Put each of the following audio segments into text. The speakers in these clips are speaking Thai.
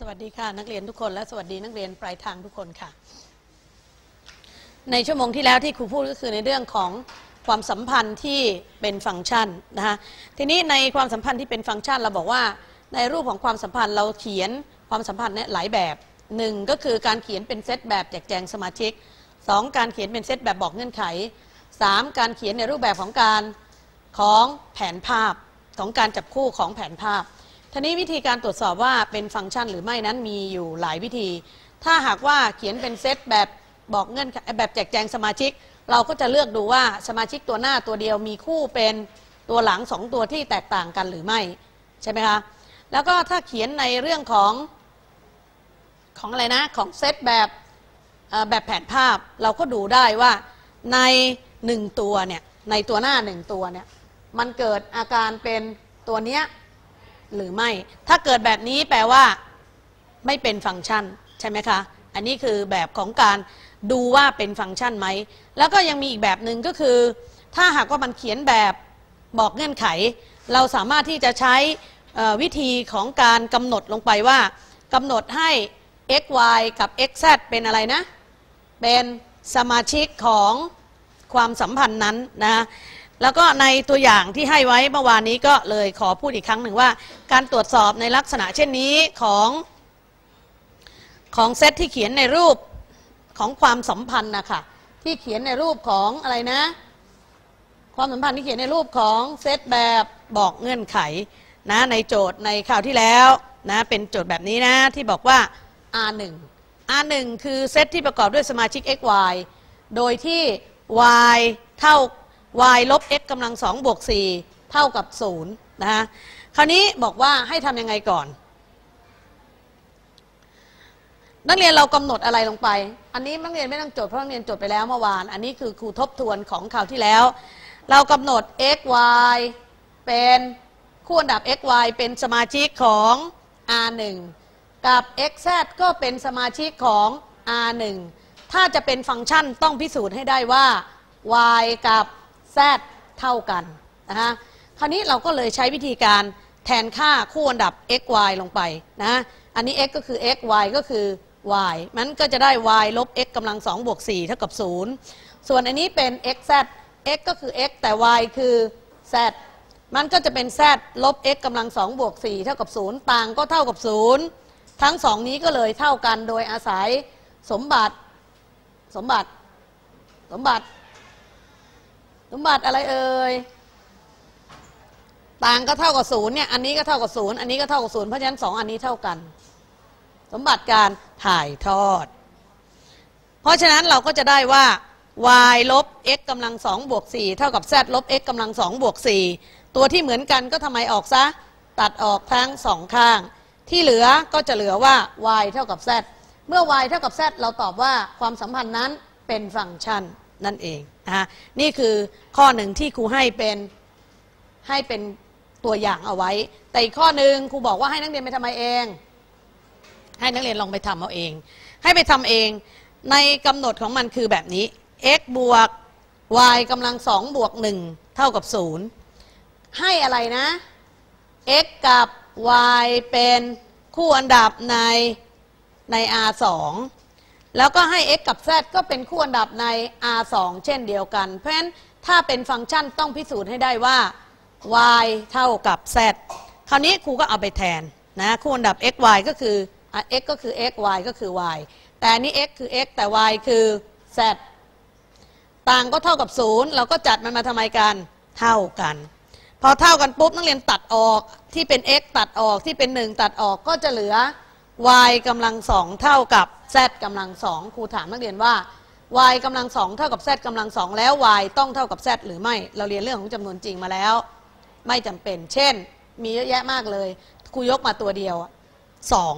สวัสดีค่ะนักเรียนทุกคนและสวัสดีนักเรียนปลายทางทุกคนค่ะ ในชั่วโมงที่แล้วที่ครูพูดก็คือในเรื่องของความสัมพันธ์ที่เป็นฟังก์ชันนะคะทีนี้ในความสัมพันธ์ที่เป็นฟังก์ชันเราบอกว่า ในรูปของความสัมพันธ์เราเขียนความสัมพันธ์เนี่ยหลายแบบหนึ่งก็คือการเขียนเป็นเซตแบบแจกแจงสมาชิกสองการเขียนเป็นเซตแบบบอกเงื่อนไขสามการเขียนในรูปแบบของการของแผนภาพของการจับคู่ของแผนภาพ ทีนี้วิธีการตรวจสอบว่าเป็นฟังก์ชันหรือไม่นั้นมีอยู่หลายวิธี ถ้าหากว่าเขียนเป็นเซตแบบบอกเงื่อนแบบแจกแจงสมาชิก เราก็จะเลือกดูว่าสมาชิกตัวหน้าตัวเดียวมีคู่เป็นตัวหลังสองตัวที่แตกต่างกันหรือไม่ ใช่ไหมคะ แล้วก็ถ้าเขียนในเรื่องของของอะไรนะ ของเซตแบบแบบแผนภาพเราก็ดูได้ว่าในหนึ่งตัวเนี่ยในตัวหน้าหนึ่งตัวเนี่ยมันเกิดอาการเป็นตัวเนี้ย หรือไม่ ถ้าเกิดแบบนี้แปลว่า ไม่เป็นฟังก์ชันใช่ไหมคะ อันนี้คือแบบของการดูว่าเป็นฟังก์ชันไหม แล้วก็ยังมีอีกแบบหนึ่งก็คือ ถ้าหากว่ามันเขียนแบบบอกเงื่อนไข เราสามารถที่จะใช้วิธีของการกำหนดลงไปว่ากำหนดให้ x y กับ x z เป็นอะไรนะ เป็นสมาชิกของความสัมพันธ์นั้นนะ แล้วก็ในตัวอย่างที่ให้ไว้เมื่อวานนี้ก็เลยขอพูดอีกครั้งหนึ่งว่า การตรวจสอบในลักษณะเช่นนี้ของของเซตที่เขียนในรูปของความสัมพันธ์นะคะที่เขียนในรูปของอะไรนะ ความสัมพันธ์ที่เขียนในรูปของเซตแบบบอกเงื่อนไขนะในโจทย์ในคราวที่แล้วนะเป็นโจทย์แบบนี้นะที่บอกว่า R1 R1 คือเซตที่ประกอบด้วยสมาชิก x y โดยที่ y เท่า y ลบ x กำลัง2บวก4เท่ากับ0นะฮะคราวนี้บอกว่าให้ทำยังไงก่อน นักเรียนเรากำหนดอะไรลงไป อันนี้นักเรียนไม่ต้องจดเพราะนักเรียนจดไปแล้วเมื่อวาน อันนี้คือครูทบทวนของคราวที่แล้ว เรากำหนด x y เป็นคู่อันดับ x y เป็นสมาชิกของ R1 กับ x z ก็เป็นสมาชิกของ R1 ถ้าจะเป็นฟังก์ชันต้องพิสูจน์ให้ได้ว่า y กับ z เท่ากันนะฮะคราวนี้เราก็เลยใช้วิธีการแทนค่าคู่อันดับ x y ลงไปนะอันนี้ x ก็คือ x y ก็คือ y มันก็จะได้ y ลบ x กำลัง2บวก4เท่ากับ 0 ส่วนอันนี้เป็น x z x ก็คือ x แต่ y คือ z มันก็จะเป็น z ลบ x กำลัง2บวก4เท่ากับ 0 ต่างก็เท่ากับ 0 ทั้งสองนี้ก็เลยเท่ากันโดยอาศัยสมบัติสมบัติสมบัติ สมบัติอะไรเอ่ยต่างก็เท่ากับศูนย์เนี่ยอันนี้ก็เท่ากับศูนย์อันนี้ก็เท่ากับศูนย์เพราะฉะนั้นสองอันนี้เท่ากัน สมบัติการถ่ายทอด เพราะฉะนั้นเราก็จะได้ว่า y ลบ x กำลังสองบวกสี่เท่ากับ z ลบ x กำลังสองบวกสี่ตัวที่เหมือนกันก็ทำไมออกซะ ตัดออกทั้งสองข้าง ที่เหลือก็จะเหลือว่า y เท่ากับ z เมื่อ y เท่ากับ z เราตอบว่าความสัมพันธ์นั้นเป็นฟังก์ชันนั่นเอง นะนี่คือข้อหนึ่งที่ครูให้เป็นให้เป็นตัวอย่างเอาไว้ แต่อีกข้อหนึ่งครูบอกว่าให้นักเรียนไปทำไมเอง ให้นักเรียนลองไปทำเอาเอง ให้ไปทำเองในกำหนดของมันคือแบบนี้ x บวก y กำลังสองบวกหนึ่งเท่ากับศูนย์ให้อะไรนะ x กับ y เป็นคู่อันดับในใน r 2 แล้วก็ให้ x กับ z ก็เป็นคู่อันดับใน r 2 เช่นเดียวกัน เพราะฉะนั้นถ้าเป็นฟังก์ชันต้องพิสูจน์ให้ได้ว่า y เท่ากับ z คราวนี้ครูก็เอาไปแทนนะคู่อันดับ x y ก็คือ x ก็คือ x y ก็คือ y แต่นนี้ x คือ x แต่ y คือ z ต่างก็เท่ากับ 0 เราก็จัดมันมาทำไมกัน เท่ากัน พอเท่ากันปุ๊บนักเรียนตัดออกที่เป็น x ตัดออกที่เป็น 1 ตัดออกก็จะเหลือ y กำลังสองเท่ากับ z กำลังสองครูถามนักเรียนว่า y กำลังสองเท่ากับ z กำลังสองแล้ว y ต้องเท่ากับ z หรือไม่เราเรียนเรื่องของจำนวนจริงมาแล้ว ไม่จำเป็น เช่น มีเยอะแยะมากเลยครูยกมาตัวเดียวสอง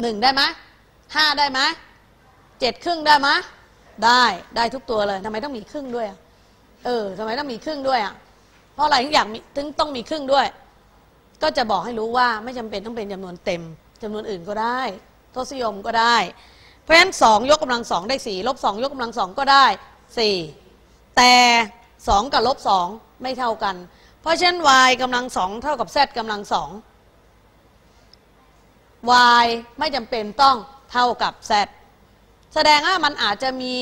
หนึ่งได้ไหมห้าได้ไหมเจ็ดครึ่งได้ไหมได้ได้ทุกตัวเลยทำไมต้องมีครึ่งด้วยเออทำไมต้องมีครึ่งด้วยอะเพราะอะไรถึงอยากถึงต้องมีครึ่งด้วย ก็จะบอกให้รู้ว่าไม่จำเป็นต้องเป็นจำนวนเต็ม จำนวนอื่นก็ได้ ทศนิยมก็ได้ เพราะฉะนั้นสองยกกำลังสองได้สี่ลบสองยกกำลังสองก็ได้สี่แต่สองกับลบสองไม่เท่ากัน เพราะฉะนั้น y กำลังสองเท่ากับ z กำลังสอง y ไม่จำเป็นต้องเท่ากับ z แสดงว่ามันอาจจะมี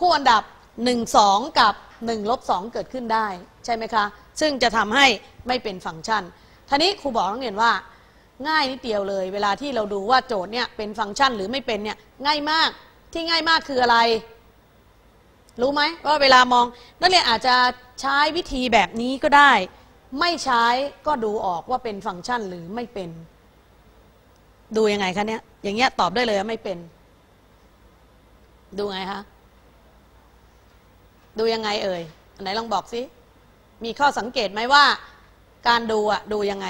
คู่อันดับ 1 2 กับ1ลบ2เกิดขึ้นได้ ใช่ไหมคะ ซึ่งจะทำให้ไม่เป็นฟังก์ชันทีนี้ครูบอกนักเรียนว่า ง่ายนิดเดียวเลย เวลาที่เราดูว่าโจทย์เนี่ยเป็นฟังก์ชันหรือไม่เป็นเนี่ยง่ายมากที่ง่ายมากคืออะไร รู้ไหมว่าเวลามองนักเรียนอาจจะใช้วิธีแบบนี้ก็ได้ ไม่ใช้ก็ดูออกว่าเป็นฟังก์ชันหรือไม่เป็น ดูยังไงคะเนี่ยอย่างเงี้ยตอบได้เลยว่าไม่เป็น ดูไงคะดูยังไงเอ่ยไหนลองบอกสิมีข้อสังเกตไหมว่า การดูอะดูยังไง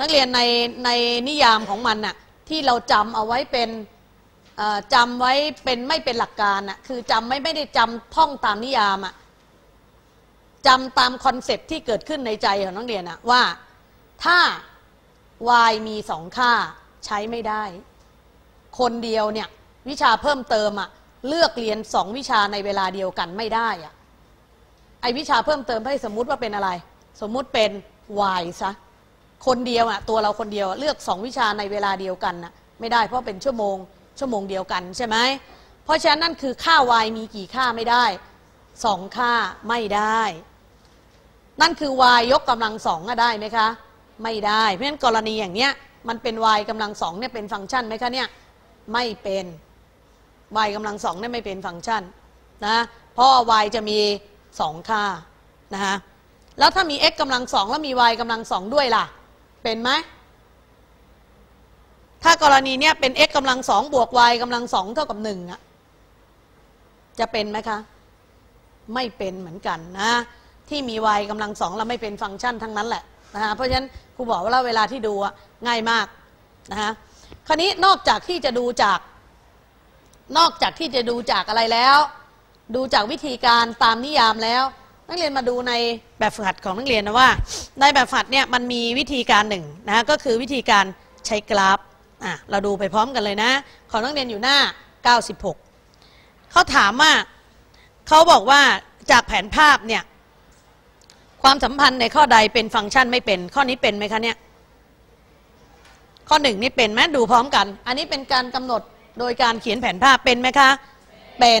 นักเรียนในในนิยามของมันน่ะที่เราจำเอาไว้เป็นเอ่อจำไว้เป็นไม่เป็นหลักการน่ะคือจำไม่ไม่ได้จำท่องตามนิยามอะจำตามคอนเซปต์ที่เกิดขึ้นในใจของนักเรียนอะว่าถ้า y มีสองค่าใช้ไม่ได้ คนเดียวเนี่ยวิชาเพิ่มเติมอะเลือกเรียนสองวิชาในเวลาเดียวกันไม่ได้อะไอวิชาเพิ่มเติมให้สมมุติว่าเป็นอะไร สมมุติเป็น y ซะ คนเดียวอะตัวเราคนเดียวเลือกสองวิชาในเวลาเดียวกันน่ะไม่ได้เพราะเป็นชั่วโมง ชั่วโมงเดียวกันใช่ไหมเพราะฉะนั้นนั่นคือค่า y มีกี่ค่าไม่ได้สองค่าไม่ได้ นั่นคือ y ยยกกำลังสองอะได้ไหมคะ ไม่ได้เพราะฉะนั้นกรณีอย่างเนี้ยมันเป็น y กำลังสองเนี่ยเป็นฟังก์ชันไหมคะเนี่ยไม่เป็น y กำลังสองเนี่ยไม่เป็นฟังก์ชันนะเพราะ y จะมีสองค่านะคะแล้วถ้ามี x กำลังสองแล้วมี y กำลังสองด้วยล่ะ เป็นไหม ถ้ากรณีเนี้ยเป็น x กำลังสองบวก y กำลังสองเท่ากับหนึ่งอะจะเป็นไหมคะ ไม่เป็นเหมือนกันนะ ที่มี y กำลังสองแล้วไม่เป็นฟังก์ชันทั้งนั้นแหละนะฮะเพราะฉะนั้นครูบอกว่าเวลาที่ดูอะง่ายมากนะฮะคราวนี้นอกจากที่จะดูจาก นอกจากที่จะดูจากอะไรแล้ว ดูจากวิธีการตามนิยามแล้ว นักเรียนมาดูในแบบฝึกหัดของนักเรียนนะว่า ในแบบฝึกหัดเนี่ยมันมีวิธีการหนึ่งนะก็คือวิธีการใช้กราฟอะเราดูไปพร้อมกันเลยนะของนักเรียนอยู่หน้า 96เขาถามว่าเขาบอกว่าจากแผนภาพเนี่ยความสัมพันธ์ในข้อใดเป็นฟังก์ชันไม่เป็นข้อนี้เป็นไหมคะเนี่ยข้อหนึ่งนี่เป็นไหมดูพร้อมกัน อันนี้เป็นการกำหนดโดยการเขียนแผนภาพเป็นไหมคะ เป็น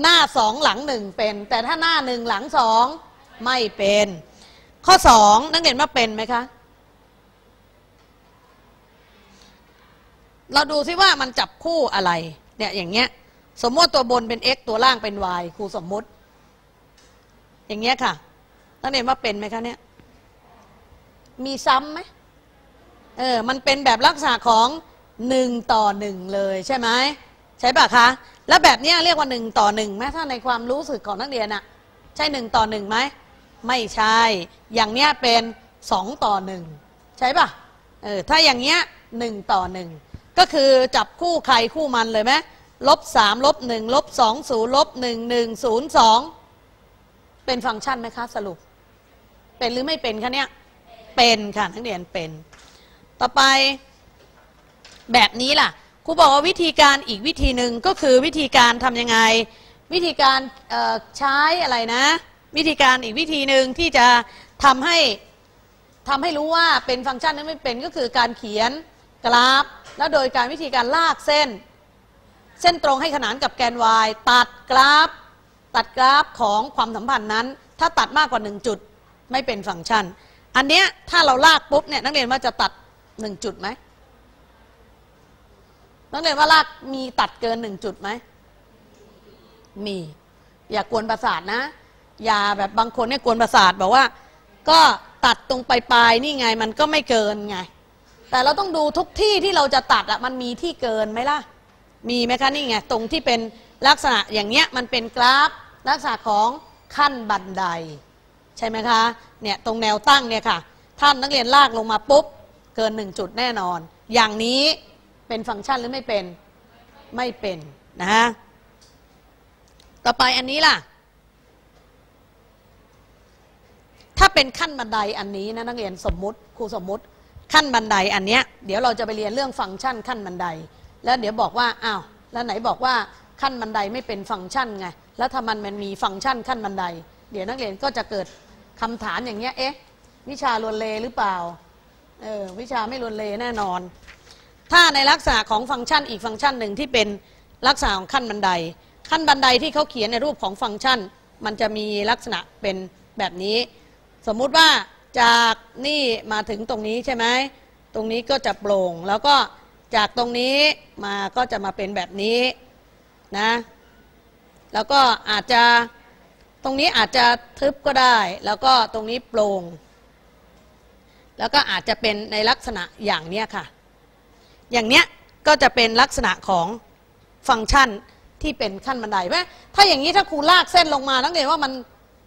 หน้าสองหลังหนึ่งเป็น แต่ถ้าหน้าหนึ่งหลังสองไม่เป็น ข้อสองนักเรียนว่าเป็นไหมคะ เราดูซิว่ามันจับคู่อะไรเนี่ยอย่างเงี้ย สมมติตัวบนเป็น x ตัวล่างเป็น y ครูสมมติ อย่างเงี้ยค่ะนักเรียนว่าเป็นไหมคะเนี่ยมีซ้ำไหมเออ มันเป็นแบบลักษณะของหนึ่งต่อหนึ่งเลยใช่ไหมใช่ปะคะ แล้วแบบนี้เรียกว่าหนึ่งต่อหนึ่งไหมถ้าในความรู้สึกของนักเรียนอะใช่หนึ่งต่อหนึ่งไหมไม่ใช่ อย่างเนี้ยเป็นสองต่อหนึ่งใช่ปะเออถ้าอย่างเนี้ยหนึ่งต่อหนึ่งก็คือจับคู่ใครคู่มันเลยไหมลบสามลบหนึ่งลบสองศูนย์ลบหนึ่งหนึ่งศูนย์สองเป็นฟังก์ชันไหมคะสรุป เป็นหรือไม่เป็นคะเนี่ยเป็นค่ะนักเรียนเป็น ต่อไปแบบนี้ล่ะ ครูบอกว่าวิธีการอีกวิธีหนึ่งก็คือวิธีการทำยังไง วิธีการใช้อะไรนะ วิธีการอีกวิธีหนึ่งที่จะทำให้ทำให้รู้ว่าเป็นฟังก์ชันหรือไม่เป็นก็คือการเขียนกราฟ แล้วโดยการวิธีการลากเส้น เส้นตรงให้ขนานกับแกน y ตัดกราฟ ตัดกราฟของความสัมพันธ์นั้น ถ้าตัดมากกว่า 1 จุดไม่เป็นฟังก์ชัน อันเนี้ยถ้าเราลากปุ๊บเนี่ยนักเรียนว่าจะตัด 1 จุดไหม นักเรียนว่าลากมีตัดเกิน1จุดไหม มี อย่ากวนประสาทนะ อย่าแบบบางคนเนี่ยกวนประสาทบอกว่า ก็ตัดตรงปลายๆนี่ไงมันก็ไม่เกินไง แต่เราต้องดูทุกที่ที่เราจะตัดอะมันมีที่เกินไหมล่ะ มีไหมคะนี่ไงตรงที่เป็นลักษณะอย่างเงี้ยมันเป็นกราฟลักษณะของขั้นบันได ใช่ไหมคะเนี่ยตรงแนวตั้งเนี่ยค่ะท่านนักเรียนลากลงมาปุ๊บเกินหนึ่งจุดแน่นอน อย่างนี้ เป็นฟังก์ชันหรือไม่เป็น ไม่เป็นนะฮะ ต่อไปอันนี้ล่ะ ถ้าเป็นขั้นบันไดอันนี้นะนักเรียนสมมุติครูสมมุติขั้นบันไดอันเนี้ยเดี๋ยวเราจะไปเรียนเรื่องฟังก์ชันขั้นบันได แล้วเดี๋ยวบอกว่าอ้าวแล้วไหนบอกว่าขั้นบันไดไม่เป็นฟังก์ชันไงแล้วถ้ามันมันมีฟังก์ชันขั้นบันได เดี๋ยวนักเรียนก็จะเกิดคำถามอย่างเงี้ยเอ๊ะวิชาลวนเลหรือเปล่าเออวิชาไม่ลวนเลแน่นอน ถ้าในลักษณะของฟังก์ชันอีกฟังก์ชันหนึ่งที่เป็นลักษณะของขั้นบันได ขั้นบันไดที่เขาเขียนในรูปของฟังก์ชัน มันจะมีลักษณะเป็นแบบนี้ สมมุติว่าจากนี่มาถึงตรงนี้ใช่ไหมตรงนี้ก็จะโปร่ง แล้วก็จากตรงนี้มาก็จะมาเป็นแบบนี้นะแล้วก็อาจจะตรงนี้อาจจะทึบก็ได้ แล้วก็ตรงนี้โปร่ง แล้วก็อาจจะเป็นในลักษณะอย่างเนี้ยค่ะ อย่างเนี้ยก็จะเป็นลักษณะของฟังก์ชันที่เป็นขั้นบันไดไหมถ้าอย่างนี้ถ้าครูลากเส้นลงมานักเรียนว่ามัน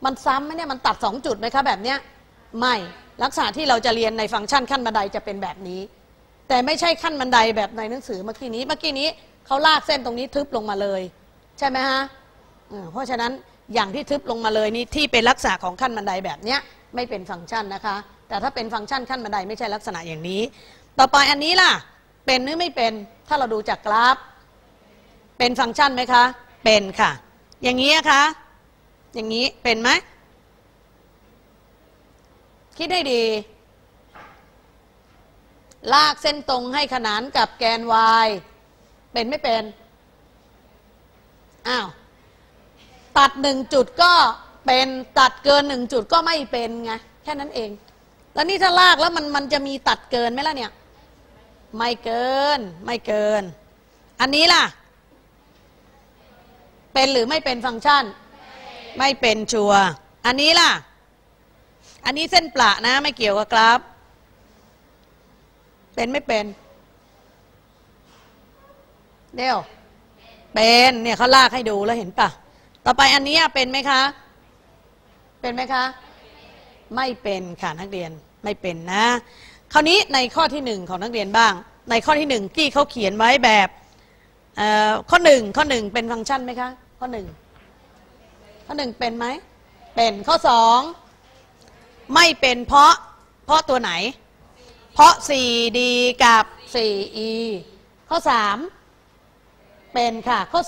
มันซ้ำไหมเนี่ยมันตัด 2 จุดไหมคะแบบเนี้ยไม่ลักษณะที่เราจะเรียนในฟังก์ชันขั้นบันไดจะเป็นแบบนี้ แต่ไม่ใช่ขั้นบันไดแบบในหนังสือเมื่อกี้นี้เมื่อกี้นี้เขาลากเส้นตรงนี้ทึบลงมาเลย ใช่ไหมฮะเพราะฉะนั้นอย่างที่ทึบลงมาเลยนี่ที่เป็นลักษณะของขั้นบันไดแบบเนี้ยไม่เป็นฟังก์ชันนะคะ แต่ถ้าเป็นฟังก์ชันขั้นบันไดไม่ใช่ลักษณะอย่างนี้ ต่อไปอันนี้ล่ะ เป็นหรือไม่เป็น ถ้าเราดูจากกราฟ เป็นฟังก์ชันไหมคะ เป็นค่ะ อย่างนี้นะคะ อย่างนี้เป็นไหม คิดให้ดี ลากเส้นตรงให้ขนานกับแกน y เป็นไม่เป็น อ้าว ตัดหนึ่งจุดก็เป็นตัดเกินหนึ่งจุดก็ไม่เป็นไง แค่นั้นเอง แล้วนี่ถ้าลากแล้วมันมันจะมีตัดเกินไหมล่ะเนี่ย ไม่เกิน ไม่เกิน อันนี้ล่ะ เป็นหรือไม่เป็นฟังก์ชัน ไม่เป็นชัว อันนี้ล่ะ อันนี้เส้นประนะ ไม่เกี่ยวกับกราฟ เป็นไม่เป็น เดี๋ยว เป็นเนี่ยเขาลากให้ดูแล้วเห็นปะต่อไปอันนี้เป็นไหมคะ เป็นไหมคะ ไม่เป็นค่ะนักเรียน ไม่เป็นนะ คราวนี้ในข้อที่หนึ่งของนักเรียนบ้าง ในข้อที่หนึ่งที่เขาเขียนไว้แบบข้อหนึ่งข้อหนึ่งเป็นฟังก์ชันไหมคะ ข้อหนึ่งข้อหนึ่งเป็นไหมเป็นข้อสองไม่เป็นเพราะเพราะตัวไหน เพราะ 4D กับ 4E ข้อ 3 เป็นค่ะ ข้อ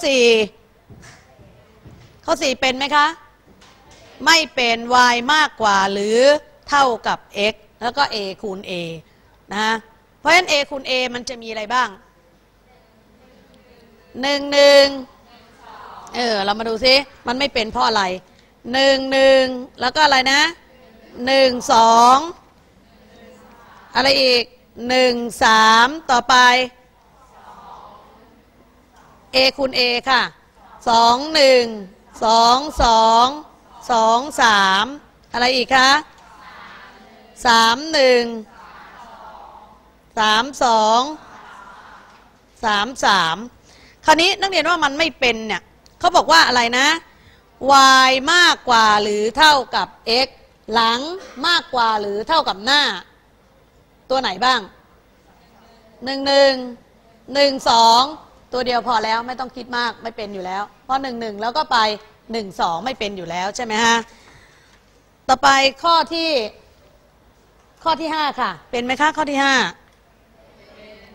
4 ข้อ 4 เป็นไหมคะ ไม่เป็น y มากกว่าหรือเท่ากับ x แล้วก็ a คูณ a นะเพราะฉะนั้น a คูณ a มันจะมีอะไรบ้างหนึ่งหนึ่งเออ เรามาดูซิ มันไม่เป็นเพราะอะไรหนึ่งหนึ่งแล้วก็อะไรนะหนึ่งสองอะไรอีกหนึ่งสามต่อไป a คูณ a ค่ะสองหนึ่งสองสองสองสามอะไรอีกคะ สามหนึ่งสามสองสามสามคราวนี้นักเรียนว่ามันไม่เป็นเนี่ยเขาบอกว่าอะไรนะ y มากกว่าหรือเท่ากับ x หลังมากกว่าหรือเท่ากับหน้า ตัวไหนบ้างหนึ่งหนึ่งหนึ่งสองตัวเดียวพอแล้วไม่ต้องคิดมากไม่เป็นอยู่แล้ว เพราะหนึ่งหนึ่งแล้วก็ไปหนึ่งสองไม่เป็นอยู่แล้วใช่ไหมฮะต่อไปข้อที่ ข้อที่ห้าค่ะ เป็นไหมคะข้อที่ห้า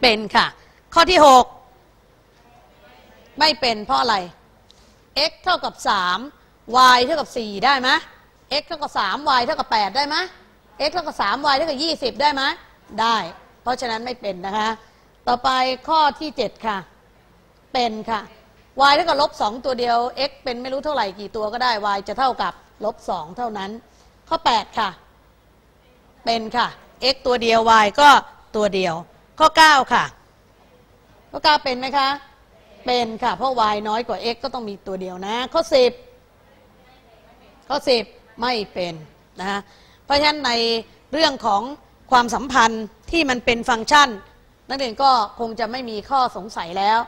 เป็นค่ะ ข้อที่หกไม่เป็นเพราะอะไร x เท่ากับ3 y เท่ากับ4ได้ไหม x เท่ากับ3 y เท่ากับ8ได้ไหม x เท่ากับ3 y เท่ากับ20ได้ไหมได้ เพราะฉะนั้นไม่เป็นนะคะ ต่อไปข้อที่7ค่ะ เป็นค่ะ y เท่ากับลบ2ตัวเดียว x เป็นไม่รู้เท่าไหร่กี่ตัวก็ได้ y จะเท่ากับลบ2เท่านั้น ข้อ8ค่ะ เป็นค่ะ x ตัวเดียว y ก็ตัวเดียว ข้อ 9 ค่ะ ข้อ 9 เป็นไหมคะ เป็นค่ะ เพราะ y น้อยกว่า x ก็ต้องมีตัวเดียวนะ ข้อ 10 ข้อ 10 ไม่เป็นนะฮะเพราะฉะนั้นในเรื่องของความสัมพันธ์ที่มันเป็นฟังก์ชัน นักเรียนก็คงจะไม่มีข้อสงสัยแล้ว